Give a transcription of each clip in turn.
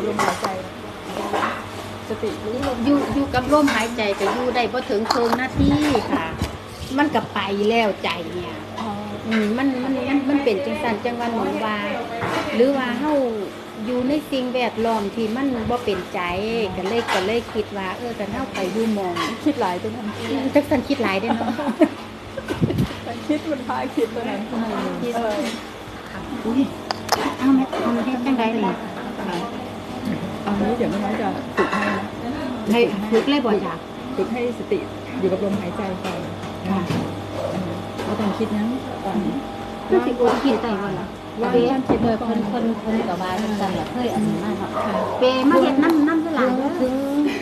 กับลมหายใจสติรู้ลมอยู่อยู่กับลมหายใจก็อยู่ได้บ่ถึงครึ่งนาทีค่ะ มันก็ไปแล้วใจเนี่ยอ๋ออืมมันมันมันมันเป็นจังสันจังหวันหนูว่า หรือว่าเฮาอยู่ในสิ่งแวดล้อมที่มันบ่เป็นใจก็เลยก็เลยคิดว่า เออแต่เฮาไปอยู่หมองคิดหลายตัวนั้นจักสันคิดหลายเด้อเนาะคิดมันพาคิดตัวนั้นคิดเอออุ้ยเอาแม่ทำเฮ็ดจังไดนี่ เอานี้เดี๋ยวน้องจะฝึกให้นะให้ฝึกเลยบ่จ้ะฝึกให้สติอยู่กับลมหายใจก่อนค่ะเราต้องคิดนั้นก่อนคือสิโอคิดได้บ่ล่ะว่าเปท่านคิดเพิ่ก่อนนเพิ่นเพิ่นก็ว่าจังซั่นล่ะเคยอันนี้มาเนาะค่ะเปมาเฮ็ดน้ำน้ำสลายถึง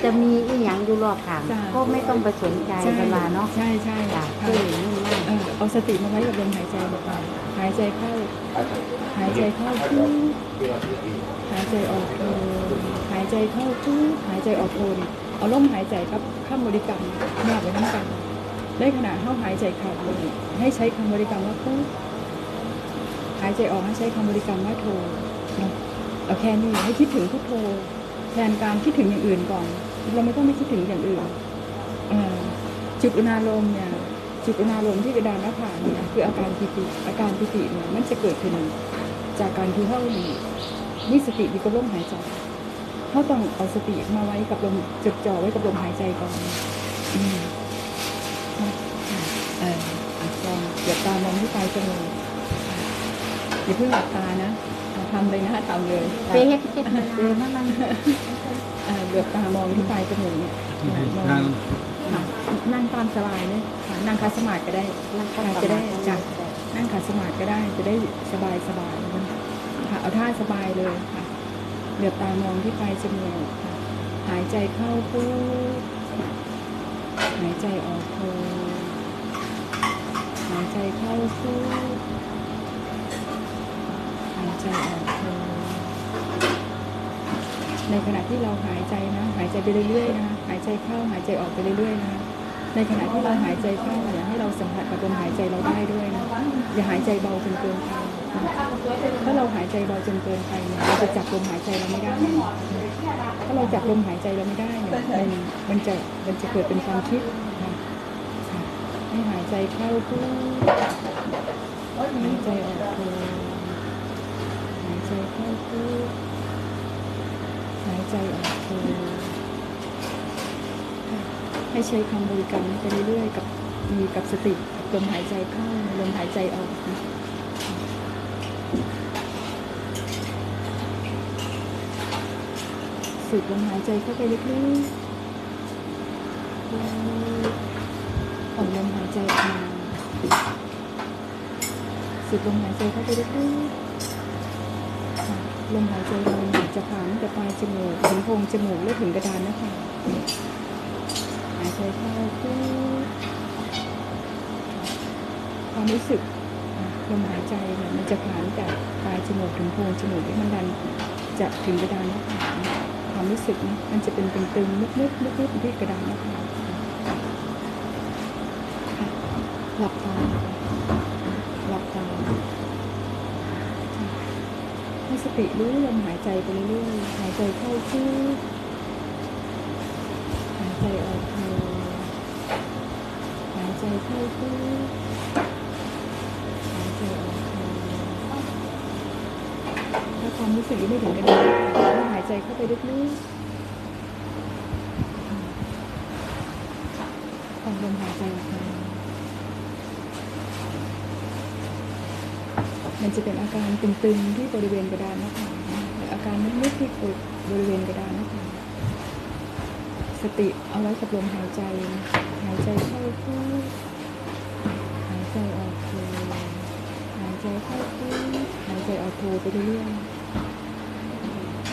จะมีอีหยังอยู่รอบข้างจ้ะก็ไม่ต้องไปสนใจเวลาเนาะใช่ใช่จ้ะค่ะคืออย่างนี้มากเออเอาสติมาไว้กับลมหายใจก่อนหายใจเข้า หายใจเข้าพุทหายใจออกโทหายใจเข้าพุทหายใจออกโทนเอาลมหายใจกับคำบริกรรมมาไว้ทั้งกันในขณะเข้าหายใจเข้าให้ใช้คำบริกรรมว่าพุทหายใจออกให้ใช้คำบริกรรมว่าโทเนะเอาแค่นี้ให้คิดถึงพุทโธแทนการคิดถึงอย่างอื่นก่อน เราไม่ต้องไม่คิดถึงอย่างอื่นอ่อจุดอุณาลมเนี่ยจุดอุณาลมที่กระดานหน้าผากเนี่ยคืออาการปิติอาการปิติเนี่ยมันจะเกิดขึ้นจากการที่เข้า มีมีสติอยู่กับลมหายใจเขาต้องเอาสติมาไว้กับลมจดจ่อไว้กับลมหายใจก่อนอืมนะเอออะลองเดี๋ยวตามองที่ปลายจมูกอย่าเพิ่งหลับตานะทำเลยนะทำเลยเปเฮ็ดเฮ็ดเออมันมันอ่าเหลือบตามองที่ปลายจมูกเนี่ยมองนั่งนั่งตามสบายเลยค่ะนั่งคัสมาธิก็ได้มันก็จะได้จ้ะนั่งขัดสมาธิก็ได้จะได้สบายสบายนะคะ เอาท่าสบายเลยค่ะเหลือบตามองที่ปลายจมูกค่ะหายใจเข้าพูดหายใจออกโทหายใจเข้าพูดหายใจออกโทในขณะที่เราหายใจนะ หายใจไปเรื่อยๆนะคะหายใจเข้าหายใจออกไปเรื่อยๆนะคะในขณะที่เราหายใจเข้าเนี่ยให้เราสัมผัสกับลมหายใจเราได้ด้วยนะอย่าหายใจเบาจนเกินไป ถ้าเราหายใจเบาจนเกินไปเนี่ยเราจะจับลมหายใจเราไม่ได้ ถ้าเราจับลมหายใจเราไม่ได้เนี่ยมันมันจะมันจะเกิดเป็นความคิดนะให้หายใจเข้าพูดหายใจออกโทหายใจเข้าพูดหายใจออกโทค่ให้ใช้คำบริกรรมไปเรื่อยๆกับมีกับสติลมหายใจเข้าลมหายใจออกนะ สูดลมหายใจเข้าไปลึกๆผ่อนลมหายใจออกมาสูดลมหายใจเข้าไปลึกๆลมหายใจเราจะผ่านตั้งแต่ปลายจมูกถึงโพรงจมูกและถึงกระดานนะคะหายใจเข้าพุทความรู้สึกลมหายใจเนี่ยมันจะผ่านจากปลายจมูกถึงโพรงจมูกที่มันดันจะถึงกระดานน้าผากเนี่ย ความรู้สึกนะมันจะเป็นตึงๆนึกๆนึกๆที่กระดานหน้าผากค่ะหลับตาหลับตาให้สติรู้ลมหายใจไปเรื่อยๆหายใจเข้าพุทหายใจออกโทหายใจเข้าพุทหายใจออกถ้าความรู้สึกยังไม่ถึงกันดีก็หาย ใจเข้าไปลึกๆผ่อนลมหายใจออกมามันจะเป็นอาการตึงๆที่บริเวณกระดานหน้าผากนะหรืออาการนึกๆที่บริเวณกระดานหน้าผากสติเอาไว้กับลมหายใจ หายใจเข้าพูดหายใจออกโทหายใจเข้าพูดหายใจออกโทไปเรื่อยๆ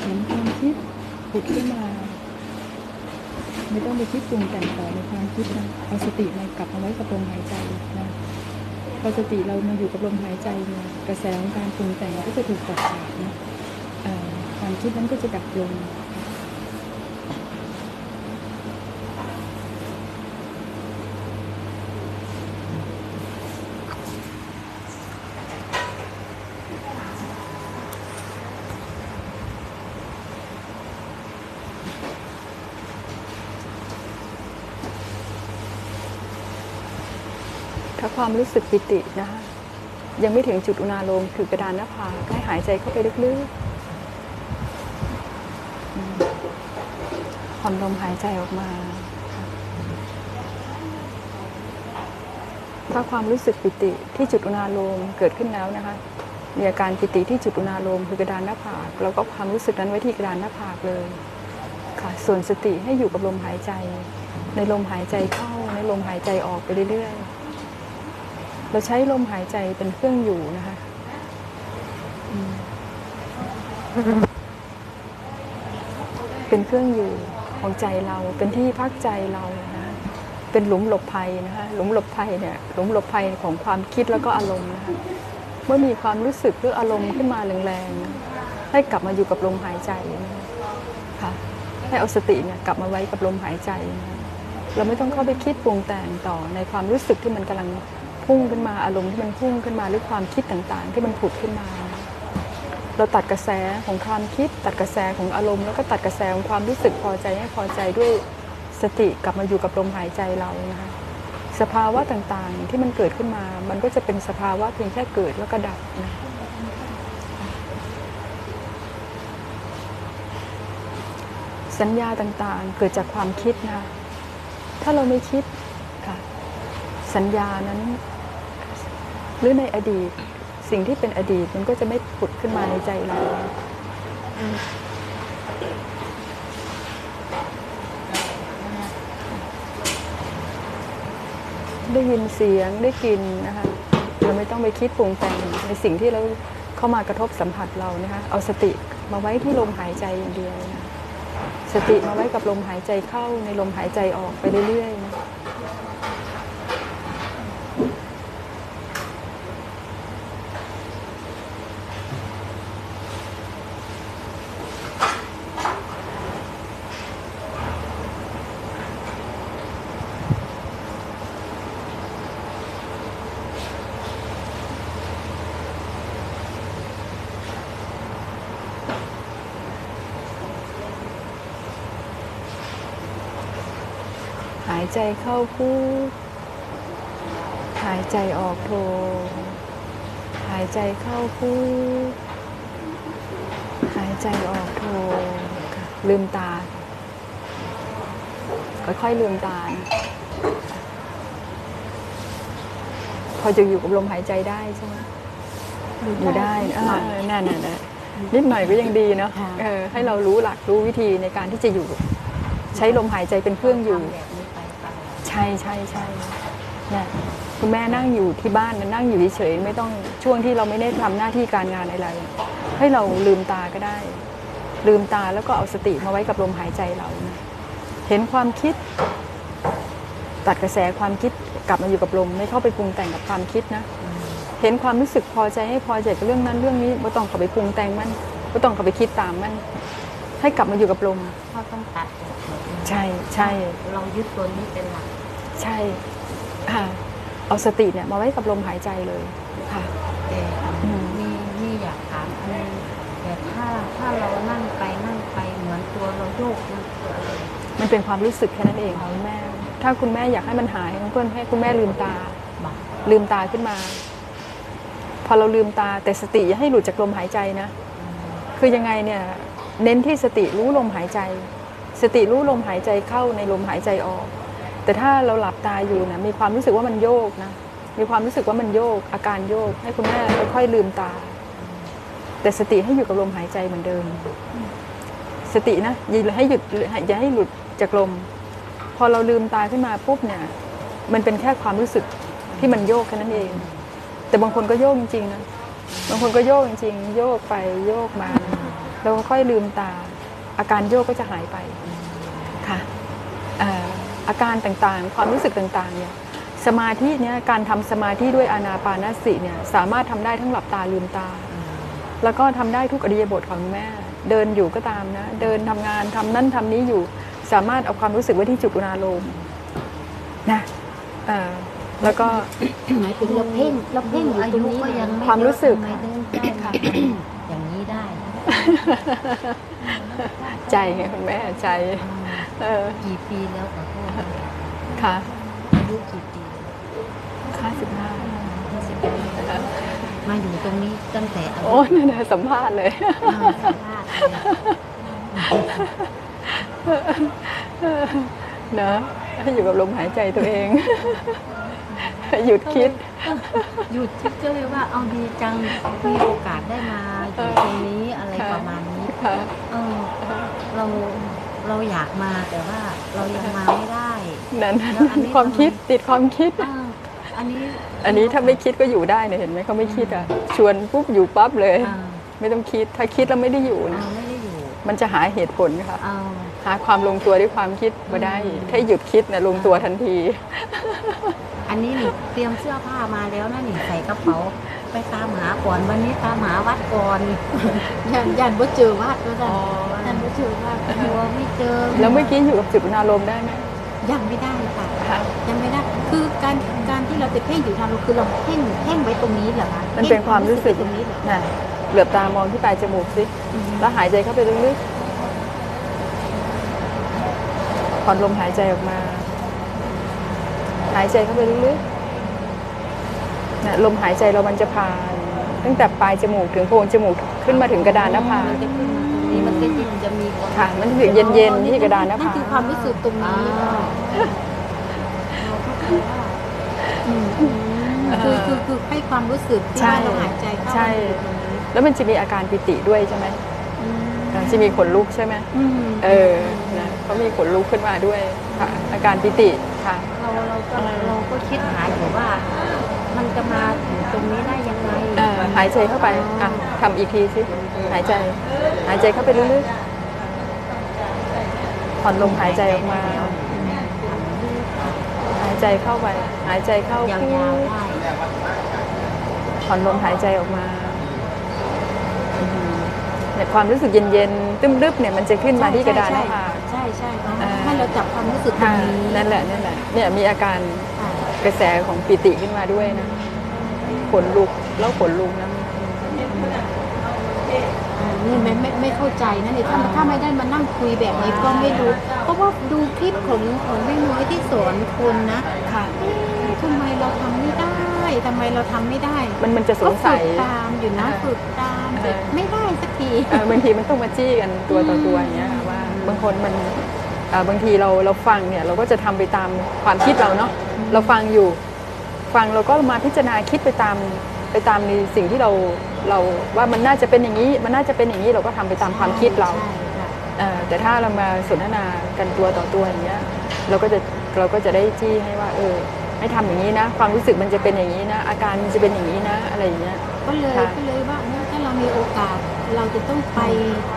เห็นความคิดผุดขึ้นมา ไม่ต้องไปคิดปรุงแต่งต่อในความคิดนะเอาสติมากลับมาไว้กับลมหายใจนะพอสติเรามาอยู่กับลมหายใจเนี่ยกระแสของการปรุงแต่งก็จะถูกตัดขาดนะความคิดนั้นก็จะดับลง ถ้า ความรู้สึกปิตินะคะยังไม่ถึงจุดอุณาโลมคือกระดานหน้าผากให้หายใจเข้าไปลึกๆอืมผ่อนลมหายใจออกมาถ้าความรู้สึกปิติที่จุดอุณาโลมเกิดขึ้นแล้วนะคะมีอาการปิติที่จุดอุณาโลมคือกระดานหน้าผากแล้วก็ความรู้สึกนั้นไว้ที่กระดานหน้าผากเลยค่ะ ส่วนสติให้อยู่กับลมหายใจ ในลมหายใจเข้าในลมหายใจออกไปเรื่อยๆ เราใช้ลมหายใจเป็นเครื่องอยู่นะคะเป็นเครื่องอยู่ของใจเราเป็นที่พักใจเรานะเป็นหลุมหลบภัยนะคะหลุมหลบภัยเนี่ยหลุมหลบภัยของความคิดแล้วก็อารมณ์นะคะเมื่อมีความรู้สึกหรืออารมณ์ขึ้นมาแรงๆให้กลับมาอยู่กับลมหายใจนะคะค่ะให้เอาสติเนี่ยกลับมาไว้กับลมหายใจนะเราไม่ต้องเข้าไปคิดปรุงแต่งต่อในความรู้สึกที่มันกำลัง พุ่งขึ้นมาอารมณ์ที่มันพุ่งขึ้นมาหรือความคิดต่างๆ ที่มันผุดขึ้นมา เราตัดกระแสของความคิด ตัดกระแสของอารมณ์แล้วก็ตัดกระแสของความรู้สึกพอใจให้พอใจด้วยสติกลับมาอยู่กับลมหายใจเรานะคะสภาวะต่างๆที่มันเกิดขึ้นมา มันก็จะเป็นสภาวะเพียงแค่เกิดแล้วก็ดับนะสัญญาต่างๆ เกิดจากความคิดนะ ถ้าเราไม่คิดค่ะ สัญญานั้น รือในอดีต สิ่งที่เป็นอดีตมันก็จะไม่ผุดขึ้นมาในใจเราได้ยินเสียงได้กลินนะคะเราไม่ต้องไปคิดปรุงแต่งในสิ่งที่เราเข้ามากระทบสัมผัสเรานะคะเอาสติมาไว้ที่ลมหายใจอย่างเดียวนะสติมาไว้กับลมหายใจเข้าในลมหายใจออกไปเรื่อยๆายใจเข้าพูดหายใจออกโทหายใจเข้าพูดหายใจออกโทค่ะลืมตา ค่อยๆลืมตานะพอจะอยู่กับลมหายใจได้ใช่ไหมอยู่ได้เออนั่นน่ะนะนิดหน่อยก็ยังดีเนาะค่ะเออให้เรารู้หลักรู้วิธีในการที่จะอยู่ ใช้ลมหายใจเป็นเครื่องอยู่ ใช่ใช่ใช่เนี่ยคุณแม่นั่งอยู่ที่บ้านนั่งอยู่เฉยๆไม่ต้องช่วงที่เราไม่ได้ทำหน้าที่การงานอะไรให้เราลืมตาก็ได้ ลืมตาแล้วก็เอาสติมาไว้กับลมหายใจเรานะเห็นความคิด ตัดกระแสความคิดกลับมาอยู่กับลม ไม่เข้าไปปรุงแต่งกับความคิดนะ เห็นความรู้สึกพอใจให้พอใจกับเรื่องนั้นเรื่องนี้ไม่ต้องเข้าไปปรุงแต่งมันไม่ต้องเข้าไปคิดตามมัน ให้กลับมาอยู่กับลมเขาต้องตัดออกหมดเลยใช่ใช่เรายึดตัวนี้เป็นหลักใช่ค่ะเอาสติเนี่ยมาไว้กับลมหายใจเลยค่ะแต่อืมนี่นี่อยากถามอันนึงแต่ถ้าถ้าเรานั่งไปนั่งไปเหมือนตัวเราโยกมันตัวอะไรมันเป็นความรู้สึกแค่นั้นเองค่ะคุณแม่ ถ้าคุณแม่อยากให้มันหายคุณเพื่อนให้คุณแม่ลืมตาบ้างลืมตาขึ้นมา พอเราลืมตาแต่สติอย่าให้หลุดจากลมหายใจนะ คือยังไงเนี่ย เน้นที่สติรู้ลมหายใจ สติรู้ลมหายใจเข้าในลมหายใจออก แต่ถ้าเราหลับตาอยู่นะมีความรู้สึกว่ามันโยกนะมีความรู้สึกว่ามันโยก อาการโยก ให้คุณแม่ค่อยๆลืมตา แต่สติให้อยู่กับลมหายใจเหมือนเดิม สตินะอย่าให้หยุดอย่าให้หลุดจากลม พอเราลืมตาขึ้นมาปุ๊บเนี่ย มันเป็นแค่ความรู้สึกที่มันโยกแค่นั้นเอง แต่บางคนก็โยกจริงๆนะบางคนก็โยกจริงๆโยกไปโยกมา แล้วก็ค่อยลืมตา อาการโยกก็จะหายไปค่ะเอ่ออาการต่างๆ ความรู้สึกต่างๆเนี่ยสมาธิเนี่ยการทำสมาธิด้วยอานาปานสติเนี่ยสามารถทำได้ทั้งหลับตาลืมตา แล้วก็ทำได้ทุกอริยบทของแม่ เดินอยู่ก็ตามนะ เดินทำงานทำนั่นทำนี้อยู่สามารถเอาความรู้สึกไว้ที่จุดอุณาโลมนะเอ่อแล้วก็หมายถึงเราเพ่งเราเพ่งอยู่ตรงนี้ก็ยังไม่ความรู้สึกทำไมเดินได้ค่ะอย่างนี้ได้ ใจไงคุณแม่ใจ เออ กี่ปีแล้วขอโทษค่ะอายุกี่ปีค่ะห้าสิบห้ามาอยู่ตรงนี้ตั้งแต่อายุโอ้นั่นน่ะสัมภาษณ์เลยอ่าสัมภาษณ์เลยนะให้อยู่กับลมหายใจตัวเอง หยุดคิด หยุดคิดก็เลยว่าเอาดีจังมีโอกาสได้มาอยู่ตรงนี้อะไรค่ะประมาณนี้ค่ะเออเราเราอยากมาแต่ว่าเรายังมาไม่ได้นั่นแล้วอันนี้ความคิดทำไมติดความคิดอ่าอันนี้อันนี้ถ้าไม่คิดก็อยู่ได้เนี่ยเห็นไหมเขาไม่คิดอะชวนปุ๊บอยู่ปั๊บเลยอ่าไม่ต้องคิดถ้าคิดแล้วไม่ได้อยู่อ่านะไม่ได้อยู่มันจะหาเหตุผลค่ะเอา หาความลงตัวด้วยความคิดมาได้อืมถ้าหยุดคิดนะลงตัวทันที อันนี้นี่เตรียมเสื้อผ้ามาแล้วนะนี่ใส่กระเป๋าไปตามหาก่อนวันนี้ตามหาวัดก่อนยันยันว่าเจอวัดก็ได้อ๋อยันว่าเจอวัดกลัวไม่เจอ แล้วเมื่อกี้อยู่กับจุดอารมณ์ได้ไหมยังไม่ได้ค่ะคะยังไม่ได้คือการการที่เราไปเพ่งอยู่ทางเราคือเราเพ่งเพ่งไว้ตรงนี้เหรอคะมันเป็นความรู้สึกตรงนี้เหรอน่ะเหลือบตามองที่ปลายจมูกสิแล้วหายใจเข้าไปลึกๆ ผ่อนลมหายใจออกมา หายใจเข้าไปลึกๆนะลมหายใจเรามันจะผ่าน ตั้งแต่ปลายจมูกถึงโพรงจมูกขึ้นมาถึงกระดานหน้าผากมันจะขึ้นมาตรงนี้มันก็จะจะมีความค่ะมันถึงเย็นๆที่กระดานหน้านั่นผากคือความรู้สึกตรงนี้คือคือคือให้ความรู้สึกที่ว่าเราหายใจเข้าใช่อยู่ตรงนี้แล้วมันจะมีอาการปิติด้วยใช่ไหม อืมอ่าจะมีขนลุกใช่ไหมอืมเออนะเขามีขนลุกขึ้นมาด้วยค่ะ อาการปิติค่ะเราเราก็เราก็คิดหาอยู่ว่า มันจะมาถึงตรงนี้ได้ยังไงเอ่อหายใจเข้าไปอะทำอีกทีสิหายใจ หายใจเข้าไปลึกๆผ่อนลมหายใจออกมา หายใจเข้าไป หายใจเข้ายาวๆได้ผ่อนลมหายใจออกมาอืม เนี่ยความรู้สึกเย็นๆตึ้มรึบเนี่ยมันจะขึ้นมาที่กระดานหน้าผาก ใช่ใช่ใช่อ่า ให้เราจับความรู้สึกตรค่ะงนี้นั่นแหละนั่นแหละเนี่ยมีอาการค่ะกระแสของปิติขึ้นมาด้วยนะขนลุกแล้วขนลุกนะ อ่านี่ไม่ไม่ไม่เข้าใจนะนี่ถ้าถ้าไม่ได้มานั่งคุยแบบนี้ก็ไม่รู้ เพราะว่าดูคลิปของของแม่น้อยที่สอนคนนะค่ะ เอ๊ะทำไมเราทำไม่ได้ทำไมเราทำไม่ได้ มันมันจะสก็งสัยฝึกตามอยู่นะเออฝึกตามแต่เออ ไม่ได้สักทีเอ่อบางทีมันต้องมาจี้กันตัวต่อตัวอย่างเงี้ยค่ะว่าบางคนมันเอ่อบางทีเราเราฟังเนี่ยเราก็จะทำไปตามความคิดเราเนาะเราฟังอยู่ ฟังเราก็มาพิจารณาคิดไปตามไปตามในสิ่งที่เราเราว่ามันน่าจะเป็นอย่างนี้ มันน่าจะเป็นอย่างนี้เราก็ทำไปตามความคิดเราใช่ค่ะเอ่อแต่ถ้าเรามาสนทนากันตัวต่อตัวอย่างเงี้ยเราก็จะเราก็จะได้จี้ให้ว่า เออให้ทำอย่างนี้นะ ความรู้สึกมันจะเป็นอย่างนี้นะ อาการมันจะเป็นอย่างนี้นะอะไรอย่างเงี้ยก็เลยค่ะก็เลยว่าเมื่อถ้าเรามีโอกาสเราจะต้องไป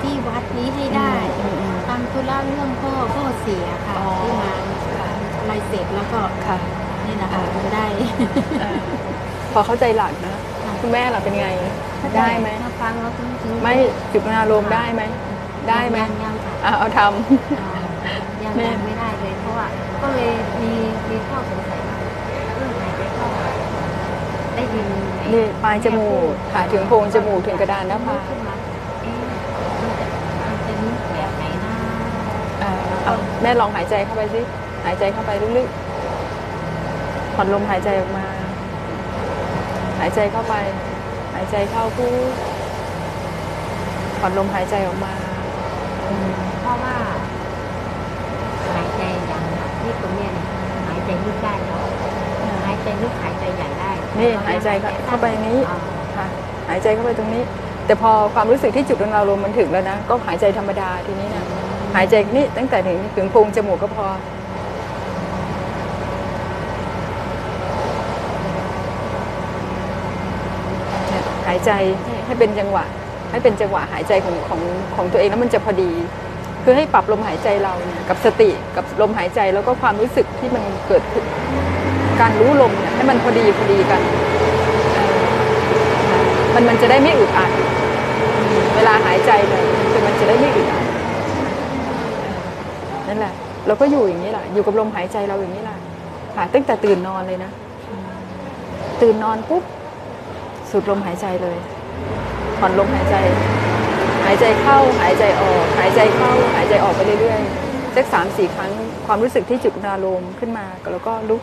ที่วัดนี้ให้ได้อืมอืมทำธุระเรื่องพ่อพ่อเสียค่ะอ๋อ ที่มาอะไรเสร็จแล้วก็ค่ะ นี่นะคะถึงได้เอ่อพอเข้าใจหลักนะ คุณแม่ล่ะเป็นไง ได้ไหม ถ้าฟังแล้วถึงถึงไม่จุดอารมณ์ได้ไหม ได้ไหมยังยังค่ะ อะเอาทอ่ายังแม่ ยังไม่ได้เลยเพราะว่าก็เลยมีมีข้อสงสัยว่าเรื่องหายใจเข้าได้ ยินำนี่ปลายจมูกค่ะถึงโพรงจมูกถึงกระดานหน้าผากขึ้นมาเอ๊ะมันจะมันจะนึกแบบไหนนะอ่าเอาแม่ลองหายใจเข้าไปสิ หายใจเข้าไปลึกๆผ่อนลมหายใจออกมา หายใจเข้าไป หายใจเข้าพูดผ่อนลมหายใจออกมาอืมเพราะว่า หายใจอย่างที่ตรงเนี้ยเนี่ยหายใจลึกได้เนาะหายใจลึกหายใจใหญ่ได้ นี่หายใจเข้าไปนี้อ่าค่ะหายใจเข้าไปตรงนี้ แต่พอความรู้สึกที่จุดของเราลมมันถึงแล้วนะ ก็หายใจธรรมดาทีนี้นะหายใจนี่ตั้งแต่ถึงถึงโพรงจมูกก็พอเนี่ยหายใจให้เป็นจังหวะ ให้เป็นจังหวะหายใจของของของตัวเองแล้วมันจะพอดี คือให้ปรับลมหายใจเราเนี่ยกับสติกับลมหายใจแล้วก็ความรู้สึกที่มันเกิดขึ้น การรู้ลมเนี่ยให้มันพอดีพอดีกัน มันมันจะได้ไม่อึดอัดเวลาหายใจเลยคือมันจะได้ไม่อึดอัดนั่นแหละเราก็อยู่อย่างนี้แหละอยู่กับลมหายใจเราอย่างนี้แหละค่ะตั้งแต่ตื่นนอนเลยนะ ตื่นนอนปุ๊บสูดลมหายใจเลยผ่อนลมหายใจ หายใจเข้าหายใจออก หายใจเข้าหายใจออกไปเรื่อยๆสักสามสี่ครั้งความรู้สึกที่จุดอารมขึ้นมาแล้วก็ลุก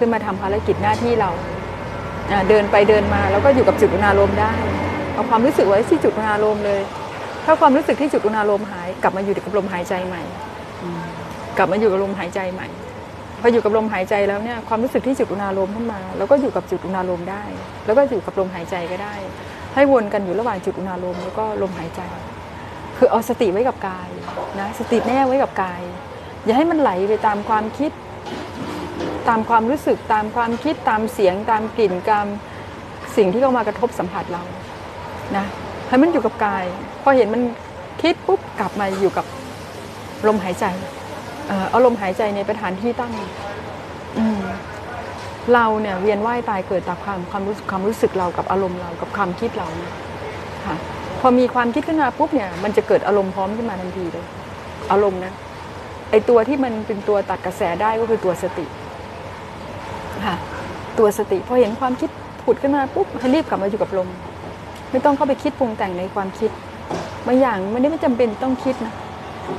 ขึ้นมาทำภารกิจหน้าที่เราเดินไปเดินมาแล้วก็อยู่กับจุดอุณาโลมได้ เอาความรู้สึกไว้ที่จุดอุณาโลมเลย ถ้าความรู้สึกที่จุดอุณาโลมหาย กลับมาอยู่กับลมหายใจใหม่ กลับมาอยู่กับลมหายใจใหม่พออยู่กับลมหายใจแล้วเนี่ยความรู้สึกที่จุดอุณาโลมขึ้นมา แล้วก็อยู่กับจุดอุณาโลมได้ แล้วก็อยู่กับลมหายใจก็ได้ ให้วนกันอยู่ระหว่างจุดอุณาโลมแล้วก็ลมหายใจ คือเอาสติไว้กับกายนะสติแน่ไว้กับกาย อย่าให้มันไหลไปตามความคิด ตามความรู้สึกตามความคิดตามเสียงตามกลิ่นตามสิ่งที่เข้ามากระทบสัมผัสเรานะให้มันอยู่กับกาย พอเห็นมันคิดปุ๊บกลับมาอยู่กับลมหายใจเอ่อเอาลมหายใจในประฐานที่ตั้งอืมเราเนี่ยเวียนว่ายตายเกิดตามความความรู้สึกความรู้สึกเรากับอารมณ์เรากับความคิดเราค่ะพอมีความคิดขึ้นมาปุ๊บเนี่ย มันจะเกิดอารมณ์พร้อมขึ้นมาทันทีเลย อารมณ์นะไอตัวที่มันเป็นตัวตัดกระแสได้ก็คือตัวสติ ค่ะ ตัวสติพอเห็นความคิดผุดขึ้นมาปุ๊บให้รีบกลับมาอยู่กับลม ไม่ต้องเข้าไปคิดปรุงแต่งในความคิดบางอย่างไม่ได้ไม่จำเป็นต้องคิดนะ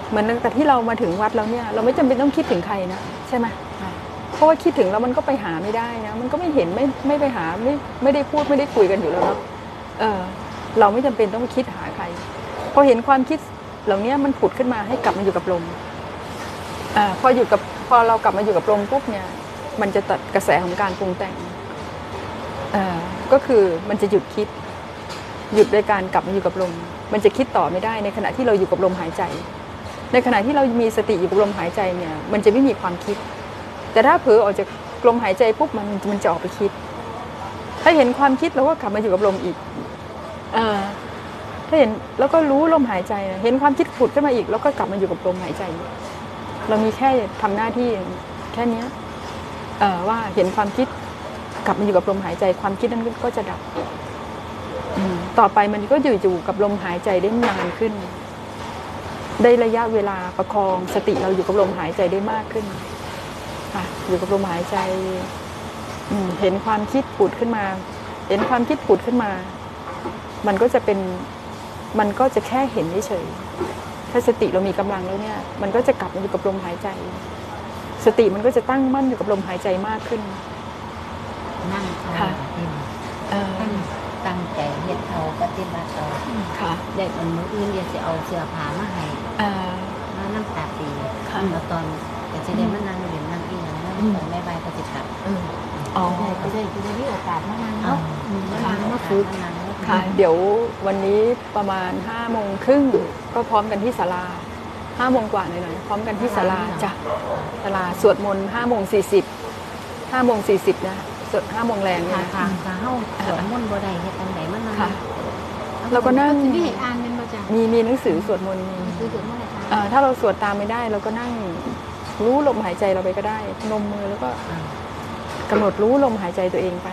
เหมือนแต่ที่เรามาถึงวัดแล้วเนี่ย เราไม่จำเป็นต้องคิดถึงใครนะใช่ไหมเพราะว่าคิดถึงแล้วมันก็ไปหาไม่ได้นะมันก็ไม่เห็นไม่ไม่ไปหาไม่ไม่ได้พูดไม่ได้คุยกันอยู่แล้วเนาะเออ เราไม่จำเป็นต้องคิดหาใครพอเห็นความคิดเหล่านี้มันผุดขึ้นมาให้กลับมาอยู่กับลมอ่าพออยู่กับพอเรากลับมาอยู่กับลมปุ๊บเนี่ย มันจะตัดกระแสของการปรุงแต่งก็คือมันจะหยุดคิด หยุดโดยการกลับมาอยู่กับลม มันจะคิดต่อไม่ได้ในขณะที่เราอยู่กับลมหายใจ ในขณะที่เรามีสติอยู่กับลมหายใจเนี่ย มันจะไม่มีความคิด แต่ถ้าเผลอออกจากลมหายใจปุ๊บมันมันจะออกไปคิด ถ้าเห็นความคิดเราก็กลับมาอยู่กับลมอีกอถ้าเห็นแล้วก็รู้ลมหายใจ เห็นความคิดผุดขึ้นมาอีก แล้วก็กลับมาอยู่กับลมหายใจ เรามีแค่ทำหน้าที่แค่เนี้ย ว่าเห็นความคิดกลับมาอยู่กับลมหายใจ ความคิดนั้นก็จะดับต่อไปมันก็อยู่อยู่กับลมหายใจได้นานขึ้น ได้ระยะเวลาประคองสติเราอยู่กับลมหายใจได้มากขึ้นค่ะอยู่กับลมหายใจเห็นความคิดผุดขึ้นมา เห็นความคิดผุดขึ้นมา มันก็จะเป็นมันก็จะแค่เห็นเฉยถ้าสติเรามีกำลังแล้วเนี่ย มันก็จะกลับมาอยู่กับลมหายใจ สติมันก็จะตั้งมั่นอยู่กับลมหายใจมากขึ้น นั่งเอาค่ะเป็นเออตั้งตั้งใจเฮ็ดเอาปฏิบัติเอาค่ะได้อันมื้ออื่นเดี๋ยวสิเอาเสื้อผ้ามาให้เอ่อมาน้ำตาตีค่ะแล้วตอนก็จะได้มานั่งเรียนนั่งอีหยังนั่งอืมตอนแม่บายก็สิกลับเอออ๋อก็ได้ก็ได้มีโอกาสมานั่งอ๋อเนาะมานั่งมาฝึกมานั่งมาฝึกค่ะ เดี๋ยววันนี้ประมาณห้าโมงครึ่งก็พร้อมกันที่ศาลา ห้าโมงกว่าหน่อยๆพร้อมกันที่ศาลาจ้ะศาลาสวดมนต์ห้าโมงสี่สิบห้าโมงสี่สิบนะสวดห้าโมงแรงค่ะเนี่ยค่ะค่ะเฮาสวดมนต์บ่ได้เฮ็ดจังไดมันนั่งค่ะ เราก็นั่งสิมีให้อ่านแม่นบ่จ้ะมีมีหนังสือสวดมนต์มี คือสวดมนต์ให้อ่านเอ่อถ้าเราสวดตามไม่ได้ เราก็นั่งรู้ลมหายใจเราไปก็ได้พนมมือแล้วก็กำหนดรู้ลมหายใจตัวเองไป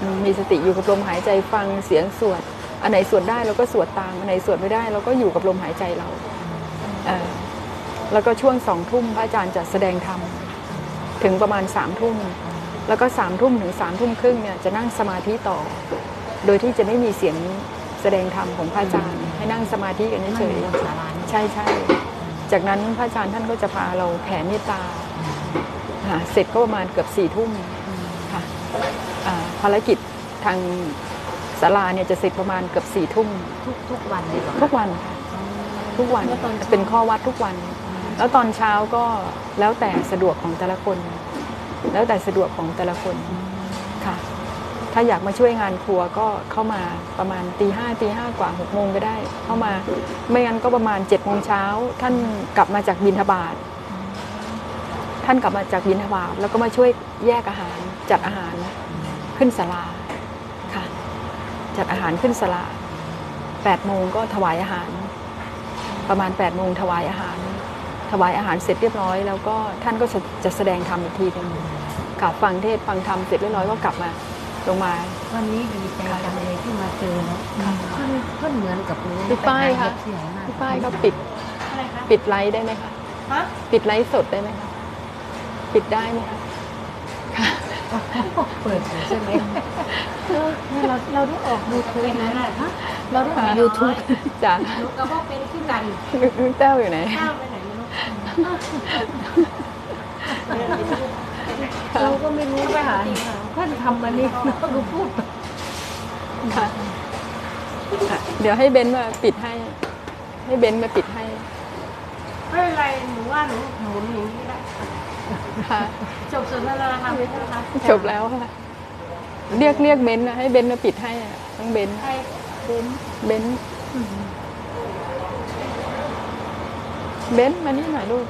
อืมมีสติอยู่กับลมหายใจฟังเสียงสวด อันไหนสวดได้เราก็สวดตามอันไหนสวดไม่ได้ เราก็อยู่กับลมหายใจเราเอ่อ แล้วก็ช่วงสองทุ่มพระอาจารย์จะแสดงธรรมถึงประมาณสามทุ่มแล้วก็สามทุ่มถึงสามทุ่มครึ่งเนี่ยจะนั่งสมาธิต่อ โดยที่จะไม่มีเสียงแสดงธรรมของพระอาจารย์ ให้นั่งสมาธิกันนั่งเฉอยยู่บนศาลานี่ๆใช่ใช่จากนั้นพระอาจารย์ท่านก็จะพาเราแผ่เมตตาค่ะเสร็จก็ประมาณเกือบสี่ทุ่มค่ะอ่าภารกิจทางศาลาเนี่ยจะเสร็จประมาณเกือบสี่ทุ่มทุกทุกวันเลยเหรอทุกวันค่ะ ทุกวันแล้วตอนช้าเป็นข้อวัดทุกวัน แล้วตอนเช้าก็แล้วแต่สะดวกของแต่ละคน แล้วแต่สะดวกของแต่ละคนค่ะ ถ้าอยากมาช่วยงานครัวก็เข้ามาประมาณตีห้าตีห้ากว่าหกโมงก็ได้ เข้ามาไม่งั้นก็ประมาณเจ็ดโมงเช้าท่านกลับมาจากบินทบาทท่านกลับมาจากบินทบาทแล้วก็มาช่วยแยกอาหารจัดอาหารขึ้นศาลาค่ะ จัดอาหารขึ้นศาลาแปดโมงก็ถวายอาหาร ประมาณ8ปดโมงถวายอาหาร ถวายอาหารเสร็จเรียบร้อย แล้วก็ท่านก็จะจะแสดงธรรมอีกทีหนึงกลับฟังเทศน์ฟังธรรมเสร็จเรียบร้อยก็กลับมาลงมา วันนี้ดีใจจังเลยที่มาเจอเนาะค่ะเพื่อนเพื่อนเหมือนกับรู้พี่ป้ายค่ะไปหเห็ดเสียมากพี่ป้ายก็ปิดอะไรคะปิดไลฟ์ได้ไหมคะฮะปิดไลฟ์สดได้ไหมคะปิดได้ไหมคะค่ะ เปิดอยู่ใช่ไหมเราเราได้ออกยูทูบเป็นนะอะไรฮะเราได้ออกยูทูบจ้ะหนูกับพ่อเป็นขึ้นกันแต้วอยู่ไหนข้าวไปไหนไม่รู้ไปไหนเราก็ไม่รู้ว่าท่านทำอันนี้เราก็พูดค่ะเดี๋ยวให้เบนซ์มาปิดให้ ให้เบนซ์มาปิดให้ไม่เป็นไรหนูว่าหนูหมุนหนูนี่แหละ ค่ะ จบสนทนาธรรมแล้วนะคะจบแล้วค่ะ เรียกเรียกเบนซ์นะให้เบนซ์มาปิดให้อะทั้งเบนซ์ใครเป็นเบนซ์เบนซ์มานี่หน่อยลูก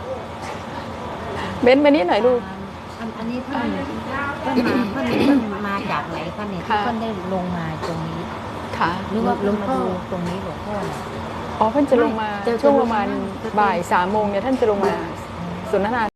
เบนซ์มานี่หน่อยลูก อันอันนี้เพื่อนเพื่อนมาเพื่อนเพื่อนมาจากไหนคะเนี่ยที่ค่ะเพื่อนได้ลงมาตรงนี้ค่ะ หรือว่าลงมาดูตรงนี้หลวงพ่อเนี่ย อ๋อเพิ่นจะลงมาจะจะช่วงลปงระมาณจะบ่ายสามโมงเนี่ยท่านจะลงมาสนทนา